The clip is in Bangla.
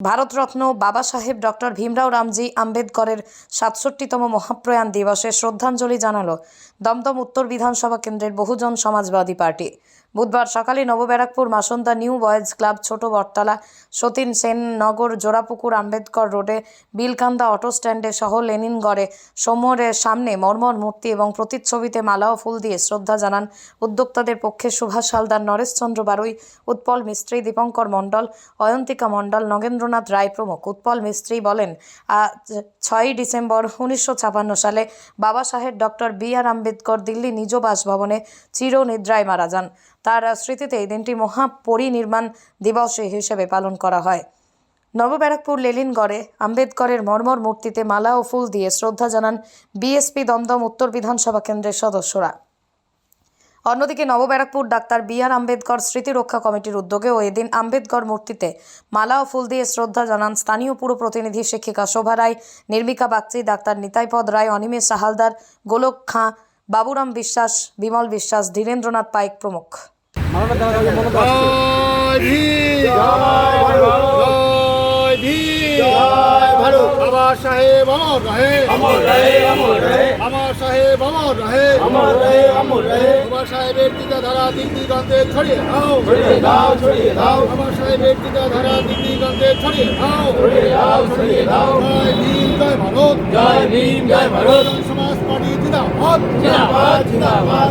ভারতরত্ন বাবা সাহেব ডক্টর ভীমরাও রামজি আম্বেদকরের সাতষট্টিতম মহাপ্রয়াণ দিবসে শ্রদ্ধাঞ্জলি জানালো দমদম উত্তর বিধানসভা কেন্দ্রের বহুজন সমাজবাদী পার্টি। বুধবার সকালে নবব্যারাকপুর মাসন্তা নিউ বয়েজ ক্লাব ছোট বটতলা সতীন সেন নগর জোড়াপুকুর আম্বেদকর রোডে বিলকান্দা অটো স্ট্যান্ডে সহ লেনিনগড়ে সমরের সামনে মর্মর মূর্তি এবং প্রতিচ্ছবিতে মালা ও ফুল দিয়ে শ্রদ্ধা জানান উদ্যোক্তাদের পক্ষে সুভাষ হালদার নরেশচন্দ্র বারুই, উৎপল মিস্ত্রি দীপঙ্কর মণ্ডল, অয়ন্তিকা মণ্ডল, নগেন্দ্রনাথ রায় প্রমুখ। উৎপল মিস্ত্রি বলেন ছয়ই ডিসেম্বর উনিশশো সালে Baba Saheb doctor B R Ambedkar Delhi নিজ বাসভবনে চিরনিদ্রায় মারা যান। তার স্মৃতিতে এই দিনটি মহাপরিনির্মাণ দিবস হিসেবে পালন করা হয়। নবব্যারাকপুর লেলিনগড়ে আম্বেদকরের মর্মর মূর্তিতে মালা ও ফুল দিয়ে শ্রদ্ধা জানান বিএসপি দমদম উত্তর বিধানসভা কেন্দ্রের সদস্যরা। অন্যদিকে Nababarrackpur doctor B R Ambedkar স্মৃতি রক্ষা কমিটির উদ্যোগেও এদিন আম্বেদকর মূর্তিতে মালা ও ফুল দিয়ে শ্রদ্ধা জানান স্থানীয় পুর প্রতিনিধি শিক্ষিকা শোভা রায়, নির্মিকা বাগচি, ডাক্তার নিতাইপদ রায়, অনিমেষ সাহালদার, গোলক খাঁ বাবুরাম বিশ্বাস বিমল বিশ্বাস ধীরেন্দ্রনাথ পাইক প্রমুখ। ছড়িয়ে দাও ছড়িয়ে দাও ভীম জয় ভারত। সমাজ পার্টি জিন্দাবাদ জিন্দাবাদ জিন্দাবাদ।